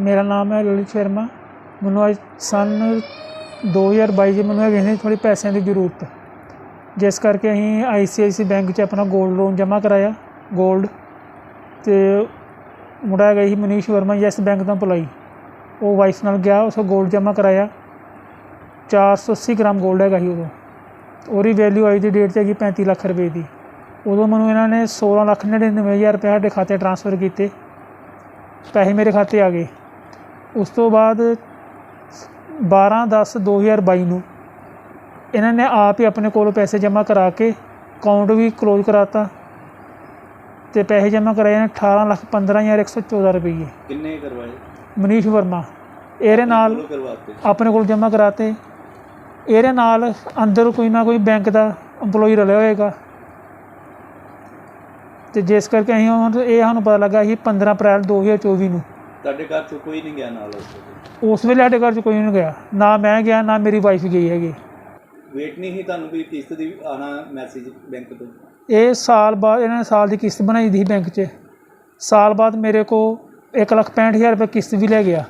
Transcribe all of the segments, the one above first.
ਮੇਰਾ ਨਾਮ ਹੈ ਲਲਿਤ ਸ਼ਰਮਾ। ਮੈਨੂੰ ਅੱਜ ਸਨ 2022 ਜੇ ਮੈਨੂੰ ਹੈਗੇ ਨੇ ਥੋੜੀ ਪੈਸਿਆਂ ਦੀ ਜ਼ਰੂਰਤ। ਹੈ ਜਿਸ ਕਰਕੇ ਅਸੀਂ ਆਈਸੀਆਈਸੀ ਬੈਂਕ 'ਚ ਆਪਣਾ 골ਡ ਲੋਨ ਜਮ੍ਹਾਂ ਕਰਾਇਆ 골ਡ ਤੇ ਮੁੰਡਾ ਹੈਗਾ ਸੀ ਮਨੀਸ਼ ਵਰਮਾ, ਯੈਸ ਬੈਂਕ ਤੋਂ ਪੁਲਾਈ ਉਹ ਵਾਈਸ ਨਾਲ ਗਿਆ, ਉਸ 골ਡ ਜਮ੍ਹਾਂ ਕਰਾਇਆ। 480 ਗ੍ਰਾਮ 골ਡ ਹੈਗਾ ਸੀ ਉਦੋਂ। ਉਹਦੀ ਵੈਲਿਊ ਆਈ ਦੀ ਡੇਟ ਤੇ ਹੈਗੀ 35 ਲੱਖ ਰੁਪਏ ਦੀ। ਉਦੋਂ ਮੈਨੂੰ ਇਹਨਾਂ ਨੇ 16 ਲੱਖ 99000 ਰੁਪਏ ਸਾਡੇ ਖਾਤੇ ਟ੍ਰਾਂਸਫਰ ਕੀਤੇ। ਪੈਸੇ ਮੇਰੇ ਖਾਤੇ ਆ ਗਏ। ਉਸ ਤੋਂ ਬਾਅਦ 12 10 2022 ਨੂੰ ਇਹਨਾਂ ਨੇ ਆਪ ਹੀ ਆਪਣੇ ਕੋਲੋਂ ਪੈਸੇ ਜਮ੍ਹਾਂ ਕਰਾ ਕੇ ਅਕਾਊਂਟ ਵੀ ਕਲੋਜ਼ ਕਰਾਤਾ ਤੇ ਪੈਸੇ ਜਮ੍ਹਾਂ ਕਰਾਏ ਨੇ 18 ਲੱਖ 15114 ਰੁਪਏ ਕਿੰਨੇ ਕਰਵਾਏ? ਮਨੀਸ਼ ਵਰਮਾ ਇਹਦੇ ਨਾਲ ਆਪਣੇ ਕੋਲ ਜਮ੍ਹਾਂ ਕਰਾਤੇ। ਇਹਦੇ ਨਾਲ ਅੰਦਰ ਕੋਈ ਨਾ ਕੋਈ ਬੈਂਕ ਦਾ EMPLOYEE ਰਲਿਆ ਹੋਏਗਾ। ਤੇ ਜਿਸ ਕਰਕੇ ਅਸੀਂ ਹੁਣ ਇਹ ਸਾਨੂੰ ਪਤਾ ਲੱਗਾ ਸੀ 15 ਅਪ੍ਰੈਲ 2024 ਨੂੰ। ਤੁਹਾਡੇ ਘਰ ਚੋਂ ਕੋਈ ਨਹੀਂ ਗਿਆ ਨਾਲ ਉਸ ਵੇਲੇ? ਉਸ ਵੇਲੇ ਸਾਡੇ ਘਰ 'ਚ ਕੋਈ ਨਹੀਂ ਗਿਆ। ਨਾ ਮੈਂ ਗਿਆ ਨਾ ਮੇਰੀ ਵਾਈਫ ਗਈ ਹੈਗੀ। ਵੇਟ ਨਹੀਂ ਸੀ ਤੁਹਾਨੂੰ ਵੀ ਕਿਸ਼ਤ ਦੀ ਆਣਾ ਮੈਸੇਜ ਬੈਂਕ ਤੋਂ? ਇਹ ਸਾਲ ਬਾਅਦ ਇਹਨਾਂ ਨੇ ਸਾਲ ਦੀ ਕਿਸ਼ਤ ਬਣਾਈ ਦੀ ਸੀ ਬੈਂਕ 'ਚ। ਸਾਲ ਬਾਅਦ ਮੇਰੇ ਕੋ 165000 ਰੁਪਏ ਕਿਸ਼ਤ ਵੀ ਲੈ ਗਿਆ।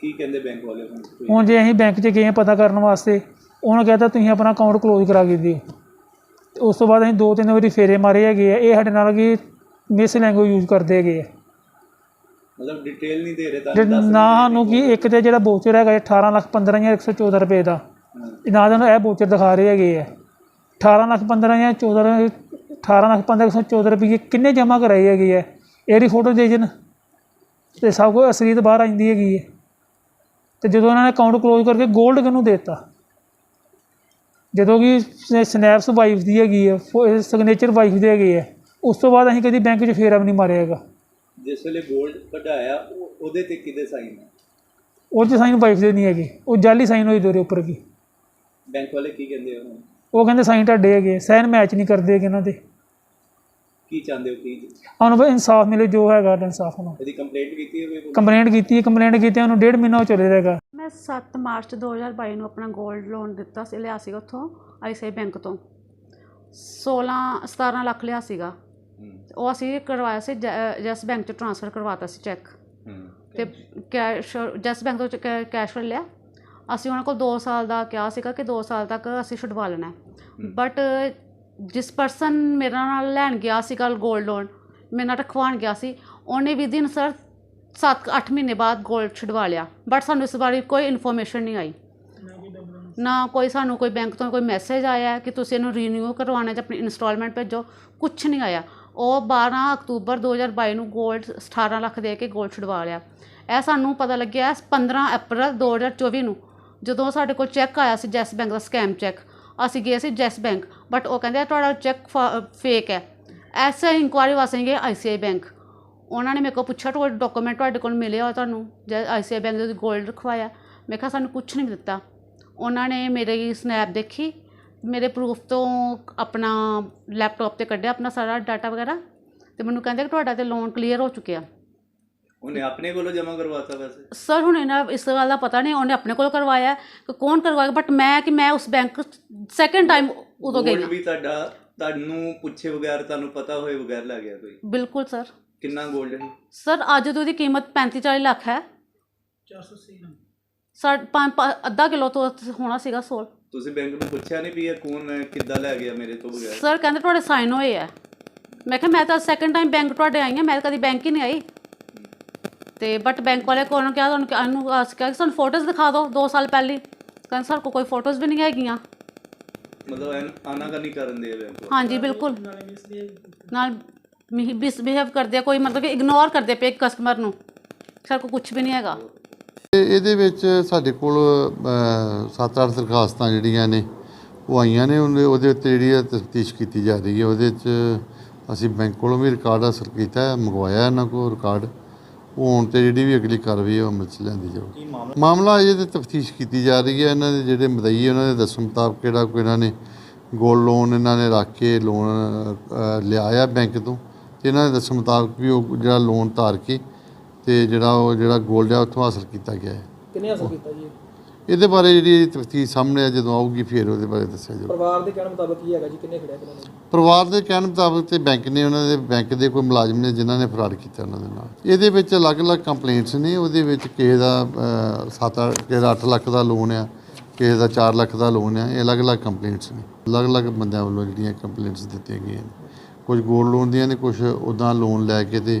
ਕੀ ਕਹਿੰਦੇ ਬੈਂਕ ਵਾਲੇ ਹੁਣ ਹੁਣ ਜੇ ਅਸੀਂ ਬੈਂਕ 'ਚ ਗਏ ਹਾਂ ਪਤਾ ਕਰਨ ਵਾਸਤੇ ਉਹਨਾਂ ਕਹਿੰਦਾ ਤੁਸੀਂ ਆਪਣਾ ਅਕਾਊਂਟ ਕਲੋਜ਼ ਕਰਾ ਕੇ ਦਿਓ। ਤੇ ਉਸ ਤੋਂ ਬਾਅਦ ਅਸੀਂ ਦੋ ਤਿੰਨ ਵਾਰੀ ਫੇਰੇ ਮਾਰੇ ਹੈਗੇ ਆ। ਇਹ ਸਾਡੇ ਨਾਲ ਕੀ ਮਿਸ ਲੈਂਗੁਏਜ ਯੂਜ਼ ਕਰਦੇ ਹੈਗੇ ਆ। ਮਤਲਬ ਡਿਟੇਲ ਨਹੀਂ ਦੇ ਰਹੇ ਜੇ ਦੱਸ ਨਾ ਸਾਨੂੰ ਕੀ ਇੱਕ ਤੇ ਜਿਹੜਾ ਬੋਚਰ ਹੈਗਾ ਇਹ 18 ਲੱਖ 15114 ਰੁਪਏ ਦਾ। ਹਾਂ। ਇਹ ਨਾ ਤੁਹਾਨੂੰ ਇਹ ਬੋਚਰ ਦਿਖਾ ਰਹੇ ਹੈਗੇ ਆ। 18 ਲੱਖ 15014 18 ਲੱਖ 15114 ਰੁਪਏ ਕਿੰਨੇ ਜਮ੍ਹਾਂ ਕਰਾਏ ਹੈਗੇ ਆ? ਇਹਦੀ ਫੋਟੋ ਦੇ ਜਨ ਤੇ ਸਭ ਕੁਝ ਅਸਲੀਤ ਬਾਹਰ ਆ ਜਾਂਦੀ ਹੈਗੀ ਹੈ ਤੇ ਜਦੋਂ ਉਹਨਾਂ ਨੇ ਅਕਾਊਂਟ ਕਲੋਜ਼ ਕਰਕੇ 골ਡ ਕਿਹਨੂੰ ਦੇ ਦਿੱਤਾ? ਜਦੋਂ ਕਿ ਸਨੈਪਸ ਵਾਈਫ ਦੀ ਹੈਗੀ ਹੈ ਸਿਗਨੇਚਰ ਵਾਈਫ ਦੇ ਹੈਗੇ ਆ। ਉਸ ਤੋਂ ਬਾਅਦ ਅਸੀਂ ਕਦੀ ਬੈਂਕ 'ਚ ਫੇਰਾ ਵੀ ਨਹੀਂ ਮਾਰਿਆ ਹੈਗਾ। ਜਿਸ ਵੇਲੇ 골ਡ ਕਢਾਇਆ ਉਹ- ਉਹਦੇ ਤੇ ਕਿਹਦੇ ਸਾਈਨ ਹੈ ਉਹ 'ਚ ਸਾਈਨ ਵਾਈਫ ਦੇ ਨਹੀਂ ਹੈਗੇ। ਉਹ ਜਾਲੀ ਸਾਈਨ ਹੋਈ ਦੋਰੇ ਉੱਪਰ ਵੀ ਬੈਂਕ ਵਾਲੇ ਕੀ ਕਹਿੰਦੇ ਹੋ ਉਹ ਕਹਿੰਦੇ ਸਾਈਨ ਤੁਹਾਡੇ ਹੈਗੇ। ਸਾਈਨ ਮੈਚ ਨਹੀਂ ਕਰਦੇ ਹੈਗੇ ਇਹਨਾਂ ਦੇ। ਕੀ ਚਾਹੁੰਦੇ ਹੋ ਕੀ? ਉਹਨੂੰ ਬਈ ਇਨਸਾਫ ਮਿਲੇ ਜੋ ਹੈਗਾ ਇਨਸਾਫ ਨੂੰ ਇਹਦੀ ਕੰਪਲੇਂਟ ਕੀਤੀ ਹੋਵੇ ਕੋਈ? ਕੰਪਲੇਂਟ ਕੀਤੀ ਹੈ ਕੰਪਲੇਂਟ ਕੀਤੀ ਉਹਨੂੰ ਡੇਢ ਮਹੀਨਾ ਚੱਲੇ ਹੈਗਾ ਮੈਂ 7 ਮਾਰਚ 2022 ਨੂੰ ਆਪਣਾ 골ਡ ਲੋਨ ਦਿੱਤਾ ਸੀ ਲਿਆ ਸੀਗਾ ਉੱਥੋਂ ਆਈਸੀਆਈ ਬੈਂਕ ਤੋਂ। 16 17 ਲੱਖ ਲਿਆ ਸੀਗਾ। ਉਹ ਅਸੀਂ ਕਰਵਾਇਆ ਸੀ ਜੈਸ ਬੈਂਕ ਚ ਟ੍ਰਾਂਸਫਰ ਕਰਵਾਤਾ ਸੀ ਚੈੱਕ। ਹੂੰ ਤੇ ਕੈਸ਼ ਜੈਸ ਬੈਂਕ ਤੋਂ ਕੈਸ਼ ਫੜ ਲਿਆ। ਅਸੀਂ ਉਹਨਾਂ ਕੋਲ 2 ਸਾਲ ਦਾ ਕਿਹਾ ਸੀਗਾ ਕਿ 2 ਸਾਲ ਤੱਕ ਅਸੀਂ ਛੁਡਵਾ ਲੈਣਾ ਹੈ। ਬਟ ਜਿਸ ਪਰਸਨ ਮੇਰੇ ਨਾਲ ਲੈਣ ਗਿਆ ਸੀ ਕੱਲ 골ਡ ਲੋਨ ਮੇਰੇ ਨਾਲ ਰਖਵਾਉਣ ਗਿਆ ਸੀ ਉਹਨੇ ਵੀ ਦਿਨ ਸਰ 7-8 ਮਹੀਨੇ ਬਾਅਦ 골ਡ ਛੁਡਵਾ ਲਿਆ। ਬਟ ਸਾਨੂੰ ਇਸ ਬਾਰੇ ਕੋਈ ਇਨਫੋਰਮੇਸ਼ਨ ਨਹੀਂ ਆਈ। ਨਾ ਕੋਈ ਸਾਨੂੰ ਕੋਈ ਬੈਂਕ ਤੋਂ ਕੋਈ ਮੈਸੇਜ ਆਇਆ ਕਿ ਤੁਸੀਂ ਇਹਨੂੰ ਰੀਨਿਊ ਕਰਵਾਉਣਾ ਜਾਂ ਆਪਣੀ ਇਨਸਟਾਲਮੈਂਟ ਭੇਜੋ ਕੁਝ ਨਹੀਂ ਆਇਆ। ਉਹ ਬਾਰ੍ਹਾਂ ਅਕਤੂਬਰ ਦੋ ਹਜ਼ਾਰ ਬਾਈ ਨੂੰ ਗੋਲਡ ਅਠਾਰ੍ਹਾਂ ਲੱਖ ਦੇ ਕੇ ਗੋਲਡ ਛੁਡਵਾ ਲਿਆ। ਇਹ ਸਾਨੂੰ ਪਤਾ ਲੱਗਿਆ ਪੰਦਰ੍ਹਾਂ ਅਪ੍ਰੈਲ ਦੋ ਹਜ਼ਾਰ ਚੌਵੀ ਨੂੰ, ਜਦੋਂ ਸਾਡੇ ਕੋਲ ਚੈੱਕ ਆਇਆ ਸੀ ਜੈਸ ਬੈਂਕ ਦਾ ਸਕੈਮ ਚੈੱਕ ਅਸੀਂ ਗਏ ਸੀ ਜੈਸ ਬੈਂਕ ਬਟ ਉਹ ਕਹਿੰਦੇ ਤੁਹਾਡਾ ਚੈੱਕ ਫੇਕ ਹੈ। ਐਸਾ ਇਨਕੁਆਇਰੀ ਵਾਸਤੇ ਗਏ ਆਈਸੀਆਈ ਬੈਂਕ ਉਹਨਾਂ ਨੇ ਮੇਰੇ ਕੋਲ ਪੁੱਛਿਆ, ਤੁਹਾਡੇ ਡਾਕੂਮੈਂਟ ਤੁਹਾਡੇ ਕੋਲ ਮਿਲੇ ਹੋ ਤੁਹਾਨੂੰ ਜੈ ਆਈਸੀਆਈ ਬੈਂਕ ਦੇ ਗੋਲਡ ਰਖਵਾਇਆ। ਮੈਂ ਕਿਹਾ, ਸਾਨੂੰ ਕੁਝ ਨਹੀਂ ਦਿੱਤਾ। ਉਹਨਾਂ ਨੇ ਮੇਰੀ ਸਨੈਪ ਦੇਖੀ। ਮੇਰੇ ਪ੍ਰੂਫ ਤੋਂ ਆਪਣਾ ਲੈਪਟਾਪ ਤੇ ਕੱਢਿਆ ਆਪਣਾ ਸਾਰਾ ਡਾਟਾ ਵਗੈਰਾ ਤੇ ਮੈਨੂੰ ਕਹਿੰਦੇ ਕਿ ਤੁਹਾਡਾ ਤੇ ਲੋਨ ਕਲੀਅਰ ਹੋ ਚੁੱਕਿਆ। ਉਹਨੇ ਆਪਣੇ ਕੋਲੋਂ ਜਮ੍ਹਾਂ ਕਰਵਾਤਾ ਵੈਸੇ? ਸਰ ਹੁਣ ਇਹਨਾਂ ਇਸ ਗੱਲ ਦਾ ਪਤਾ ਨਹੀਂ ਉਹਨੇ ਆਪਣੇ ਕੋਲ ਕਰਵਾਇਆ ਕਿ ਕੌਣ ਕਰਵਾਇਆ ਬਟ ਮੈਂ ਕਿ ਮੈਂ ਉਸ ਬੈਂਕ ਸੈਕੰਡ ਟਾਈਮ ਉਦੋਂ ਗਈ Gold। ਵੀ ਤੁਹਾਡਾ ਤੁਹਾਨੂੰ ਪੁੱਛੇ ਬਗੈਰ ਤੁਹਾਨੂੰ ਪਤਾ ਹੋਏ ਬਗੈਰ ਲੈ ਗਿਆ ਕੋਈ? ਬਿਲਕੁਲ ਸਰ ਕਿੰਨਾ 골ਡ ਹੈ ਸਰ ਅੱਜ ਤੋਂ ਉਹਦੀ ਕੀਮਤ 35 40 ਲੱਖ ਹੈ। 480 ਸਰ ਪੰਜ ਪੰਜ- ਅੱਧਾ ਕਿਲੋ ਤੋਂ ਹੋਣਾ ਸੀਗਾ ਸੋਲ। ਤੁਸੀਂ ਬੈਂਕ ਨੂੰ ਪੁੱਛਿਆ ਨਹੀਂ ਵੀ ਇਹ ਕੌਣ ਹੈ, ਕਿੱਦਾਂ ਲੈ ਗਿਆ ਮੇਰੇ ਤੋਂ ਬਗੈਰ? ਸਰ ਕਹਿੰਦੇ ਤੁਹਾਡੇ ਸਾਈਨ ਹੋਏ ਆ। ਮੈਂ ਕਿਹਾ ਮੈਂ ਤਾਂ ਸੈਕੰਡ ਟਾਈਮ ਬੈਂਕ ਤੁਹਾਡੇ ਆਈ ਹਾਂ ਮੈਂ ਤਾਂ ਕਦੀ ਬੈਂਕ ਹੀ ਨਹੀਂ ਆਈ। ਤੇ ਬਟ ਬੈਂਕ ਵਾਲੇ ਕੋਲ ਨੂੰ ਕਿਹਾ ਤੁਹਾਨੂੰ ਕਿ ਆਸ ਕਿਹਾ ਕਿ ਸਾਨੂੰ ਫੋਟੋਜ਼ ਦਿਖਾ ਦਿਓ 2 ਸਾਲ ਪਹਿਲੀ। ਕਹਿੰਦੇ ਸਰ ਕੋਈ ਫੋਟੋਜ਼ ਵੀ ਨਹੀਂ ਹੈਗੀਆਂ। ਮਤਲਬ ਆਨਾ ਕਰਨੀ ਕਰਨ ਦੇ ਬੈਂਕ ਵਾਲੇ। ਹਾਂਜੀ ਬਿਲਕੁਲ। ਨਾਲ ਮਿਸਬਿਹੇਵ ਕਰਦੇ ਆ ਕੋਈ ਮਤਲਬ ਕਿ ਇਗਨੋਰ ਕਰਦੇ ਪਏ ਕਸਟਮਰ ਨੂੰ। ਸਰ ਕੋ ਕੁਝ ਵੀ ਨਹੀਂ ਹੈਗਾ। ਇਹਦੇ ਵਿੱਚ ਸਾਡੇ ਕੋਲ 7-8 ਦਰਖਾਸਤਾਂ ਜਿਹੜੀਆਂ ਨੇ ਉਹ ਆਈਆਂ ਨੇ ਉਹਦੇ ਉੱਤੇ ਜਿਹੜੀ ਤਫਤੀਸ਼ ਕੀਤੀ ਜਾ ਰਹੀ ਹੈ ਉਹਦੇ 'ਚ ਅਸੀਂ ਬੈਂਕ ਕੋਲੋਂ ਵੀ ਰਿਕਾਰਡ ਹਾਸਲ ਕੀਤਾ ਹੈ ਮੰਗਵਾਇਆ ਇਹਨਾਂ ਕੋਲ ਰਿਕਾਰਡ ਉਹ ਹੁਣ ਤੇ ਜਿਹੜੀ ਵੀ ਅਗਲੀ ਕਾਰਵਾਈ ਹੈ ਉਹ ਅਮਲ 'ਚ ਲਿਆਂਦੀ ਜਾਊਗੀ। ਮਾਮਲਾ? ਅਜੇ ਤੇ ਤਫਤੀਸ਼ ਕੀਤੀ ਜਾ ਰਹੀ ਹੈ ਇਹਨਾਂ ਦੇ ਜਿਹੜੇ ਮਦਈ ਉਹਨਾਂ ਦੇ ਦੱਸਣ ਮੁਤਾਬਕ ਕਿਹੜਾ ਕੋਈ ਇਹਨਾਂ ਨੇ ਗੋਲ ਲੋਨ ਇਹਨਾਂ ਨੇ ਰੱਖ ਕੇ ਲੋਨ ਲਿਆ ਆ ਬੈਂਕ ਤੋਂ ਤੇ ਇਹਨਾਂ ਦੇ ਦੱਸਣ ਮੁਤਾਬਕ ਵੀ ਉਹ ਜਿਹੜਾ ਲੋਨ ਧਾਰ ਕੇ ਤੇ ਜਿਹੜਾ ਉਹ ਜਿਹੜਾ 골ਡ ਆ ਉੱਥੋਂ ਹਾਸਲ ਕੀਤਾ ਗਿਆ ਹੈ। ਕਿੰਨੇ ਹਾਸਲ ਕੀਤਾ ਜੀ? ਇਹਦੇ ਬਾਰੇ ਜਿਹੜੀ ਤਫਤੀਸ਼ ਸਾਹਮਣੇ ਆ ਜਦੋਂ ਆਊਗੀ ਫਿਰ ਉਹਦੇ ਬਾਰੇ ਦੱਸਿਆ ਜਾਊਗਾ ਪਰਿਵਾਰ ਦੇ ਕਹਿਣ ਮੁਤਾਬਕ ਕੀ ਹੈਗਾ ਜੀ? ਕਿੰਨੇ ਖੜਿਆ ਕਿੰਨੇ ਨਹੀਂ ਪਰਿਵਾਰ ਦੇ ਕਹਿਣ ਮੁਤਾਬਕ ਤੇ ਬੈਂਕ ਨੇ ਉਹਨਾਂ ਦੇ ਬੈਂਕ ਦੇ ਕੋਈ ਮੁਲਾਜ਼ਮ ਨੇ ਜਿਨ੍ਹਾਂ ਨੇ ਫਰਾਡ ਕੀਤਾ ਉਹਨਾਂ ਦੇ ਨਾਲ। ਇਹਦੇ ਵਿੱਚ ਅਲੱਗ-ਅਲੱਗ ਕੰਪਲੇਂਟਸ ਨੇ ਉਹਦੇ ਵਿੱਚ ਕਿਸੇ ਦਾ 7 ਕਿਸੇ ਦਾ 8 ਲੱਖ ਦਾ ਲੋਨ ਆ ਕਿਸੇ ਦਾ 4 ਲੱਖ ਦਾ ਲੋਨ ਆ ਇਹ ਅਲੱਗ-ਅਲੱਗ ਕੰਪਲੇਂਟਸ ਨੇ। ਅਲੱਗ-ਅਲੱਗ ਬੰਦਿਆਂ ਵੱਲੋਂ ਜਿਹੜੀਆਂ ਕੰਪਲੇਂਟਸ ਦਿੱਤੀਆਂ ਗਈਆਂ ਕੁਝ ਗੋਲਡ ਲੋਨ ਦੀਆਂ ਨੇ ਕੁਝ ਉਦਾਂ ਲੋਨ ਲੈ ਕੇ ਤੇ